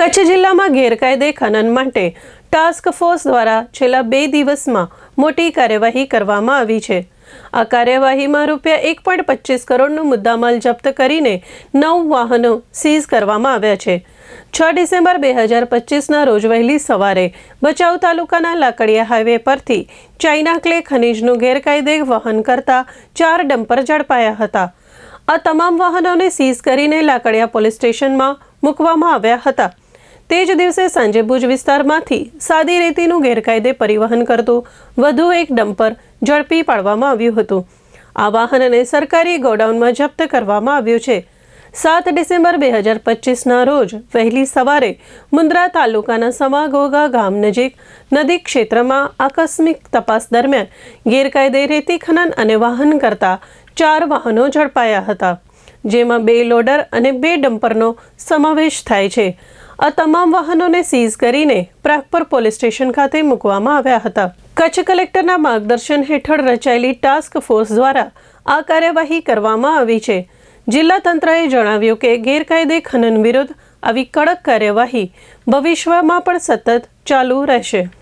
કચ્છ જિલ્લામાં ગેરકાયદે ખનન માટે ટાસ્ક ફોર્સ દ્વારા છેલ્લા બે દિવસમાં મોટી કાર્યવાહી કરવામાં આવી છે. આ કાર્યવાહીમાં રૂપિયા એક પોઈન્ટ પચીસ કરોડનું મુદ્દામાલ જપ્ત કરીને નવ વાહનો સીઝ કરવામાં આવ્યા છે. છ ડિસેમ્બર બે હજાર પચીસના રોજ વહેલી સવારે ભચાઉ તાલુકાના લાકડિયા હાઈવે પરથી ચાઇના ક્લે ખનીજનું ગેરકાયદે વહન કરતા ચાર ડમ્પર ઝડપાયા હતા. આ તમામ વાહનોને સીઝ કરીને લાકડિયા પોલીસ સ્ટેશનમાં મૂકવામાં આવ્યા હતા. તે જ દિવસે સાંજે ભુજ વિસ્તારમાંથી સાદી રેતીનું ગેરકાયદે પરિવહન કરતું વધુ એક ડમ્પર ઝડપી પાડવામાં આવ્યું હતું. આ વાહનને સરકારી ગોડાઉનમાં જપ્ત કરવામાં આવ્યું છે. સાત ડિસેમ્બર બે હજાર પચીસના રોજ વહેલી સવારે મુન્દ્રા તાલુકાના સમાગોગા ગામ નજીક નદી ક્ષેત્રમાં આકસ્મિક તપાસ દરમિયાન ગેરકાયદે રેતી ખનન અને વાહન કરતા ચાર વાહનો ઝડપાયા હતા, જેમાં બે લોડર અને બે ડમ્પરનો સમાવેશ થાય છે. આ તમામ વાહનોને સીઝ કરીને પ્રાગપર પોલીસ સ્ટેશન ખાતે મૂકવામાં આવ્યા હતા. કચ્છ કલેક્ટરના માર્ગદર્શન હેઠળ રચાયેલી ટાસ્ક ફોર્સ દ્વારા આ કાર્યવાહી કરવામાં આવી છે. જિલ્લા તંત્રએ જણાવ્યું કે ગેરકાયદે ખનન વિરુદ્ધ આવી કડક કાર્યવાહી ભવિષ્યમાં પણ સતત ચાલુ રહેશે.